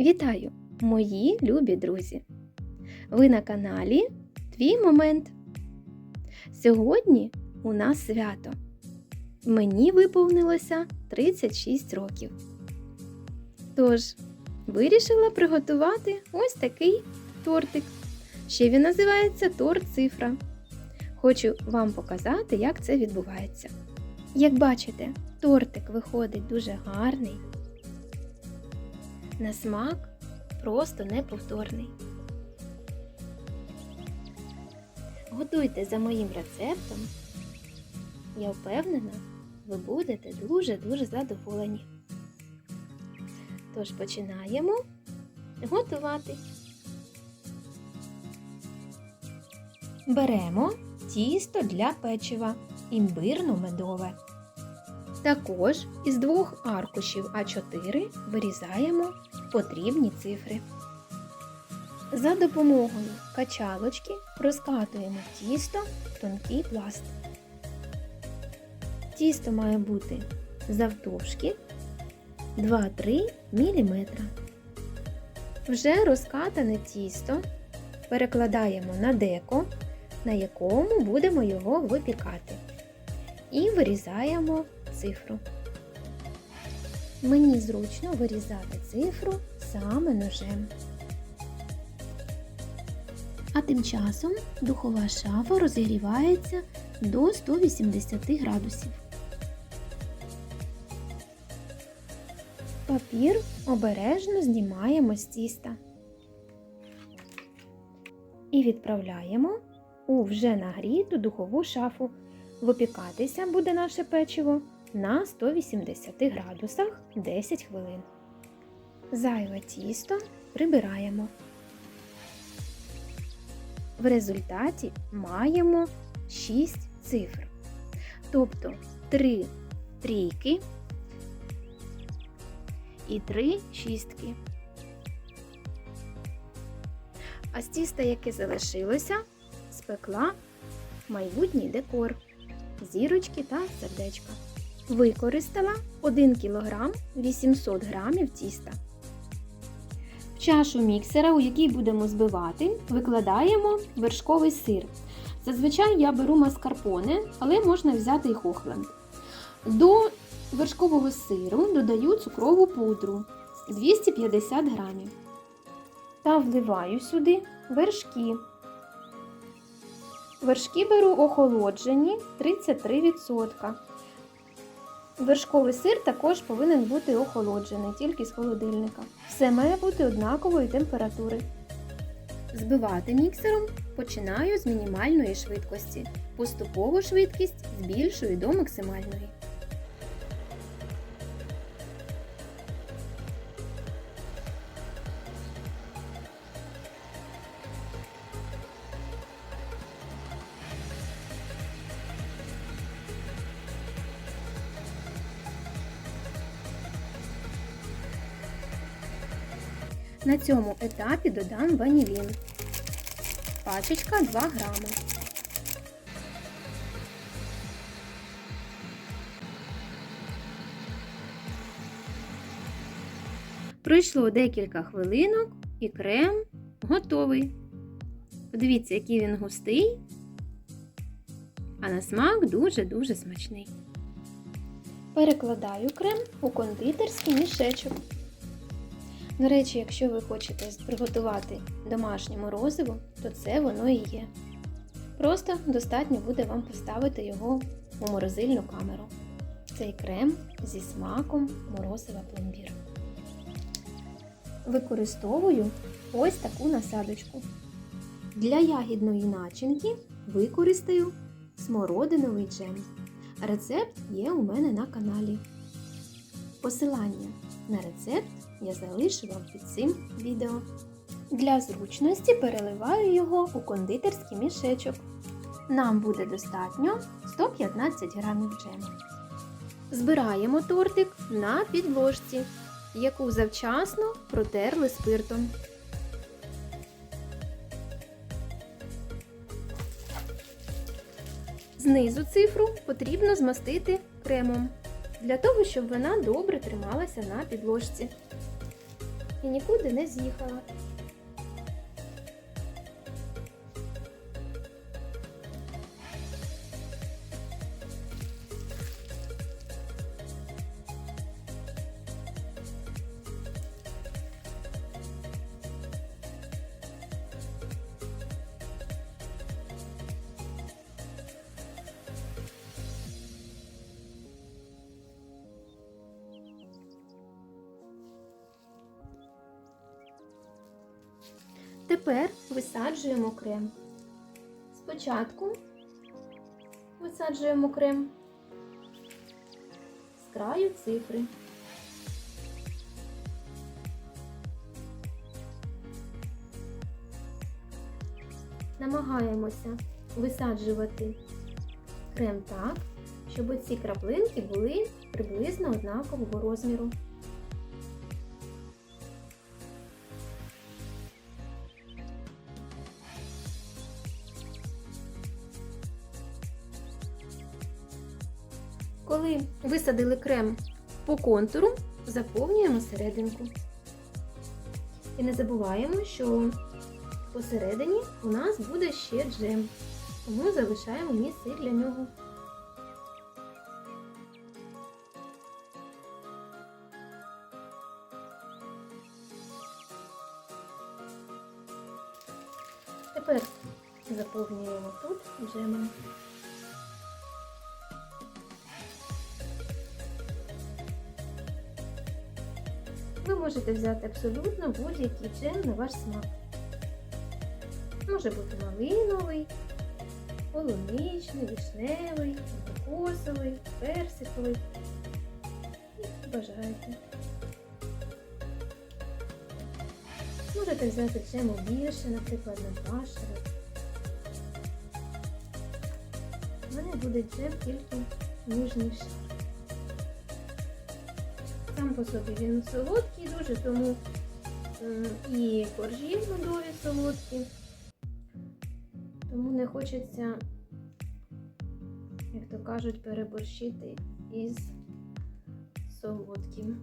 Вітаю, мої любі друзі! Ви на каналі Твій Момент. Сьогодні у нас свято. Мені виповнилося 36 років. Тож, вирішила приготувати ось такий тортик. Ще він називається торт цифра. Хочу вам показати, як це відбувається. Як бачите, тортик виходить дуже гарний. На смак просто неповторний. Готуйте за моїм рецептом. Я впевнена, ви будете дуже-дуже задоволені. Тож починаємо готувати. Беремо тісто для печива імбирно-медове. Також із двох аркушів А4 вирізаємо потрібні цифри. За допомогою качалочки розкатуємо тісто в тонкий пласт. Тісто має бути завтовшки 2-3 мм. Вже розкатане тісто перекладаємо на деко, на якому будемо його випікати. І вирізаємо цифру. Мені зручно вирізати цифру саме ножем. А тим часом духова шафа розігрівається до 180 градусів. Папір обережно знімаємо з тіста і відправляємо у вже нагріту духову шафу. Випікатися буде наше печиво на 180 градусах 10 хвилин. Зайве тісто прибираємо. В результаті маємо 6 цифр. Тобто 3 трійки і 3 шістки. А з тіста, яке залишилося, спекла майбутній декор, зірочки та сердечка. Використала 1 кг 800 г тіста. В чашу міксера, у якій будемо збивати, викладаємо вершковий сир. Зазвичай я беру маскарпоне, але можна взяти і хохленд. До вершкового сиру додаю цукрову пудру 250 г. Та вливаю сюди вершки. Вершки беру охолоджені 33%. Вершковий сир також повинен бути охолоджений, тільки з холодильника. Все має бути однакової температури. Збивати міксером починаю з мінімальної швидкості. Поступово швидкість збільшую до максимальної. На цьому етапі додам ванілін. Пачечка 2 грами. Пройшло декілька хвилинок і крем готовий. Подивіться, який він густий, а на смак дуже-дуже смачний. Перекладаю крем у кондитерський мішечок. До речі, якщо ви хочете приготувати домашнє морозиво, то це воно і є. Просто достатньо буде вам поставити його у морозильну камеру. Цей крем зі смаком морозива пломбір. Використовую ось таку насадочку. Для ягідної начинки використаю смородиновий джем. Рецепт є у мене на каналі. Посилання на рецепт я залишу вам під цим відео. Для зручності переливаю його у кондитерський мішечок. Нам буде достатньо 115 грамів джему. Збираємо тортик на підложці, яку завчасно протерли спиртом. Знизу цифру потрібно змастити кремом, для того, щоб вона добре трималася на підложці. І нікуди не з'їхала. Тепер висаджуємо крем. Спочатку висаджуємо крем з краю цифри. Намагаємося висаджувати крем так, щоб ці краплинки були приблизно однакового розміру. Коли висадили крем по контуру, заповнюємо серединку. І не забуваємо, що посередині у нас буде ще джем, тому залишаємо місце для нього. Тепер заповнюємо тут джемом. Можете взяти абсолютно будь-який джем на ваш смак. Може бути малиновий, полуничний, вишневий, абрикосовий, персиковий. Бажаєте. Можете взяти джему більше, наприклад, на два. У мене буде джем тільки ніжний шар. Сам по собі він солодкий дуже, тому і коржі медові солодкі. Тому не хочеться, як то кажуть, переборщити із солодким.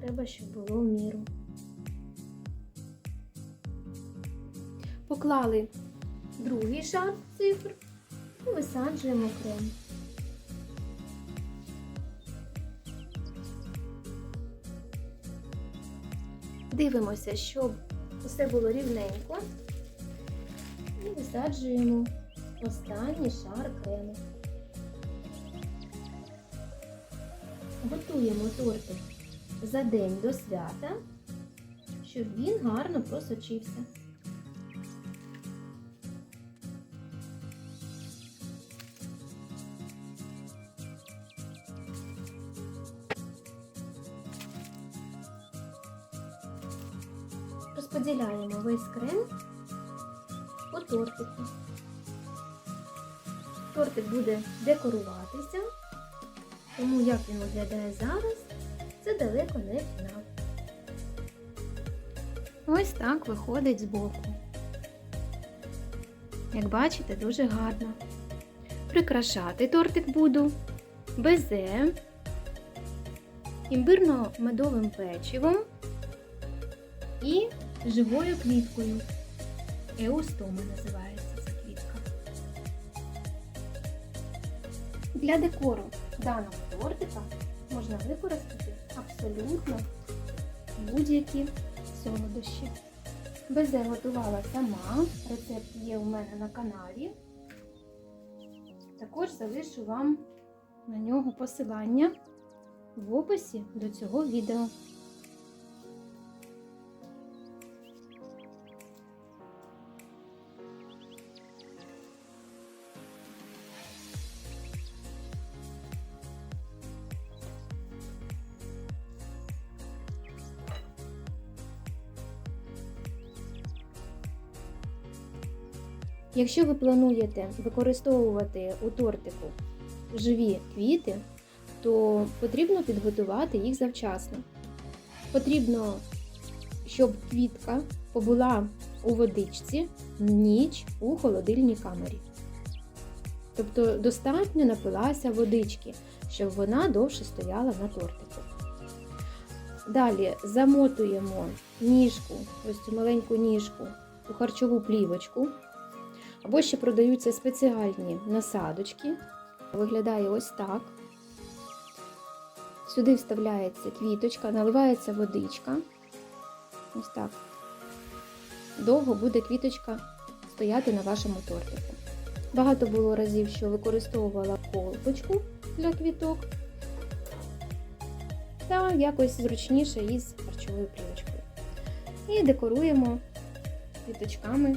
Треба, щоб було в міру. Поклали другий шар цифр і висаджуємо крем. Дивимося, щоб усе було рівненько. І висаджуємо останній шар крему. Готуємо тортик за день до свята, щоб він гарно просочився. Розподіляємо весь крем по тортику. Тортик буде декоруватися, тому як він виглядає зараз, це далеко не фінал. Ось так виходить збоку. Як бачите, дуже гарно. Прикрашати тортик буду безе, імбирно-медовим печивом і живою квіткою. Еустома називається ця квітка. Для декору даного тортика можна використати абсолютно будь-які солодощі. Безе готувала сама, рецепт є у мене на каналі. Також залишу вам на нього посилання в описі до цього відео. Якщо ви плануєте використовувати у тортику живі квіти, то потрібно підготувати їх завчасно. Потрібно, щоб квітка побула у водичці ніч у холодильній камері. Тобто достатньо напилася водички, щоб вона довше стояла на тортику. Далі замотуємо ніжку, ось цю маленьку ніжку у харчову плівочку. Або ще продаються спеціальні насадочки. Виглядає ось так. Сюди вставляється квіточка, наливається водичка. Ось так. Довго буде квіточка стояти на вашому тортику. Багато було разів, що використовувала колбочку для квіток. Та якось зручніше із харчовою плівочкою. І декоруємо квіточками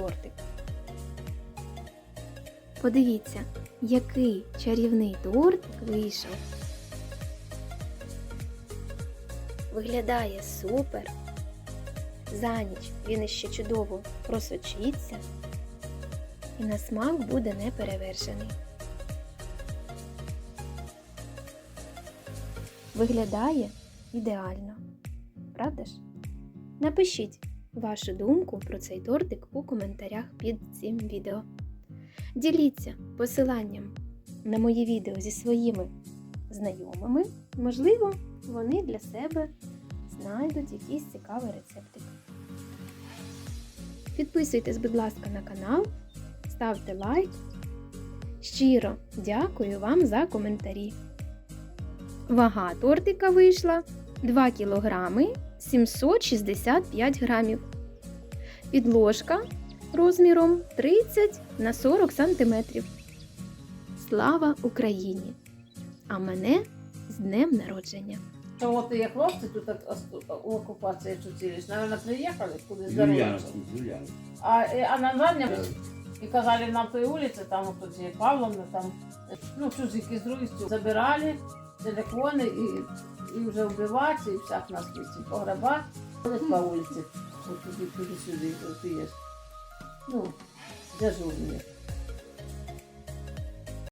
тортик. Подивіться, який чарівний тортик вийшов. Виглядає супер. За ніч він іще чудово просочиться і на смак буде неперевершений. Виглядає ідеально, правда ж? Напишіть вашу думку про цей тортик у коментарях під цим відео. Діліться посиланням на мої відео зі своїми знайомими. Можливо, вони для себе знайдуть якийсь цікавий рецептик. Підписуйтесь, будь ласка, на канал, ставте лайк. Щиро дякую вам за коментарі. Вага тортика вийшла 2 кг 765 грамів. Підложка розміром 30 на 40 см. Слава Україні! А мене з днем народження! Що от є хлопці тут так у окупації чуцілись, наверное, приїхали кудись Юлианский. А, а на задньому і казали на той вулиці, там тут є Павловна, там ну чужики з других забирали телефони і, і вже вбивати, і всяк нас ці погреба. Ходять по вулиці, от туди, туди сюди, от є. Ну, дежурні.